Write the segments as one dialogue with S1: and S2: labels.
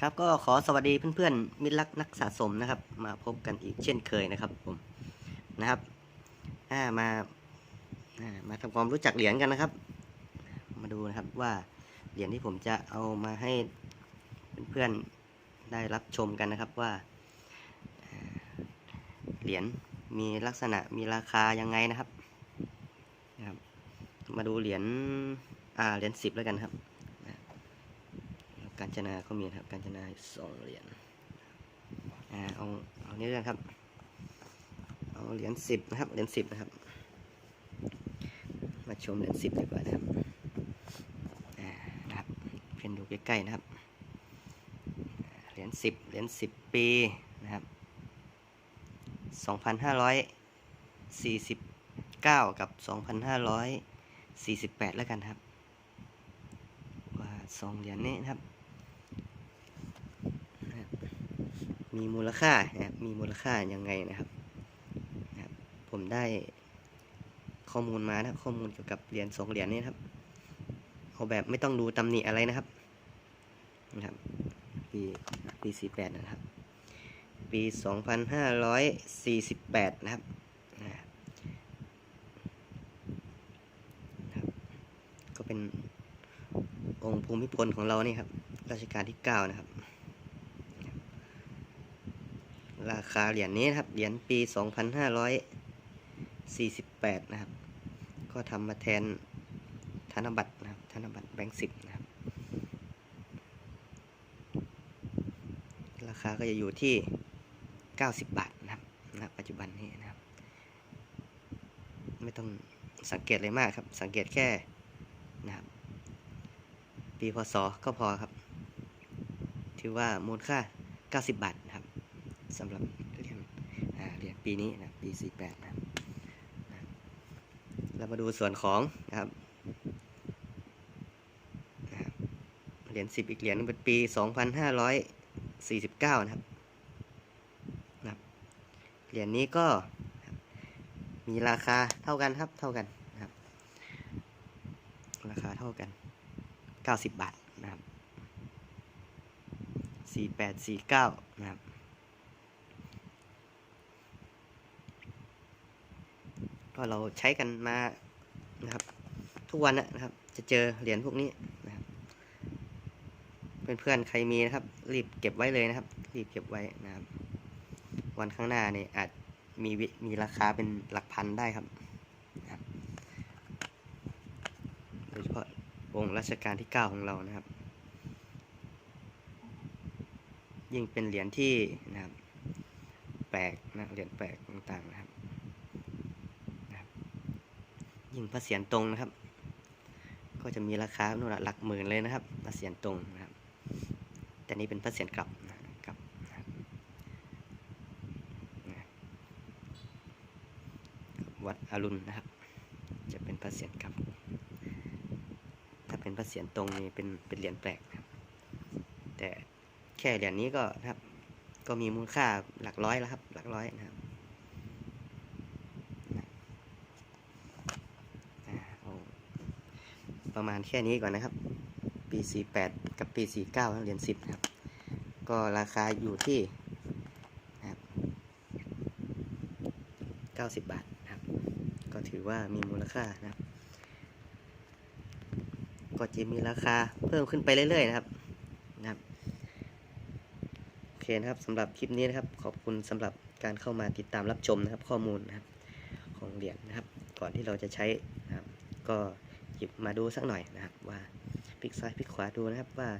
S1: ครับก็ขอสวัสดีเพื่อนๆมิตรรักนักสะสมนะครับ มาพบกันอีกเช่นเคยนะครับผมนะครับามามาทำความรู้จักเหรียญกันนะครับ มาดูนะครับว่าเหรียญที่ผมจะเอามาให้เพื่อนๆได้รับชมกันนะครับว่าเหรียญมีลักษณะมีราคายังไงนะครับนะครับ มาดูเหรียญอ่าเหรียญสิบแล้วกันครับ การจนาเขามีนะครับ การจนาสองเหรียญอ่าเอาเอานี้กันครับเอาเหรียญสิบนะครับเหรียญสิบนะครับ มาชมเหรียญสิบดีกว่านะครับอ่านะครับเพื่อนดูใกล้ๆนะครับเหรียญสิบเหรียญสิบปีนะครับสองพันห้าร้อยสี่สิบเก้ากับสองพันห้าร้อยสี่สิบแปดแล้วกันครับว่าสองเหรียญนี้นะครับ มีมูลค่านะครับมีมูลค่ายังไงนะครับนะครับ ผมได้ข้อมูลมานะครับข้อมูลเกี่ยวกับเหรียญสองเหรียญนี้นครับเอาแบบไม่ต้องดูตำหนิอะไรนะครับนะครับ ปีปีสี่แปดนะครับ ปีสองพันห้าร้อยสี่สิบแปดนะครับนะครับนะครับก็เป็นองค์ภูมิพลของเรานี่ครับรัชกาลที่เก้านะครับ ราคาเหรียญนี้นะครับ เหรียญปี 2548 นะครับ ก็ทำมาแทนธนบัตรนะครับ ธนบัตรแบงค์สิบนะครับ ราคาก็จะอยู่ที่ 90 บาทนะครับณปัจจุบันนี้นะครับ ไม่ต้องสังเกตเลยมากครับ สังเกตแค่นะครับ ปีพศก็พอครับ ถือว่ามูลค่า 90 บาท สำหรับเหรียญอ่าเรียญปีนี้นะปี 48นะครับนะเรามาดูส่วนของนะครับเหรียญ10 อีกเหรียญเป็นปี 2549 นะครับนะครับเหรียญนี้ก็มีราคาเท่ากันครับเท่ากันนะครับ ราคาเท่ากัน 90 บาทนะครับ 4849 นะครับ ก็เราใช้กันมานะครับ ทุกวันนะครับ จะเจอเหรียญพวกนี้นะครับเพื่อนๆใครมีนะครับ รีบเก็บไว้เลยนะครับ รีบเก็บไว้นะครับ วันข้างหน้าเนี่ยอาจมีมีราคาเป็นหลักพันได้ครับนะครับโดยเฉพาะองค์รัชกาลที่เก้าของเรานะครับ ยิ่งเป็นเหรียญที่นะครับ แปลกนะเหรียญแปลกต่างๆนะครับ ยิ่งพระเศียรตรงนะครับ ก็จะมีราคาโน่นน่ะหลักหมื่นเลยนะครับพระเศียรตรงนะครับ แต่นี่เป็นพระเศียรกลับนะครับวัดอรุณนะครับ จะเป็นพระเศียรกลับ ถ้าเป็นพระเศียรตรงนี่เป็นเป็นเหรียญแปลกนะครับ แต่แค่เหรียญนี้ก็นะครับ ก็มีมูลค่าหลักร้อยแล้วครับ หลักร้อยนะครับ อ่าเอา ประมาณแค่นี้ก่อนนะครับ ปี 48 กับปี 49เหรียญ10 ครับ ก็ราคาอยู่ที่นะครับ90 บาทนะครับ ก็ถือว่ามีมูลค่านะครับ ก็จะมีราคาเพิ่มขึ้นไปเรื่อยๆนะครับนะครับโอเคนะครับสำหรับคลิปนี้นะครับ ขอบคุณสำหรับการเข้ามาติดตามรับชมนะครับข้อมูลนะครับของเหรียญนะครับ ก่อนที่เราจะใช้นะครับก็ หยิบมาดูสักหน่อยนะครับ ว่าพลิกซ้ายพลิกขวาดูนะครับว่า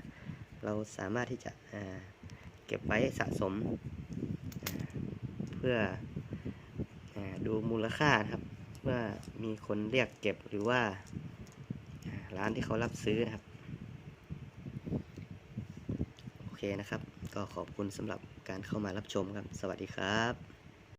S1: เราสามารถที่จะเก็บไว้สะสม เพื่ออดูมูลค่าครับว่ามีคนเรียกเก็บหรือว่าอ่าร้านที่เขารับซื้อนะครับ โอเคนะครับ ก็ขอบคุณสำหรับการเข้ามารับชมครับ สวัสดีครับ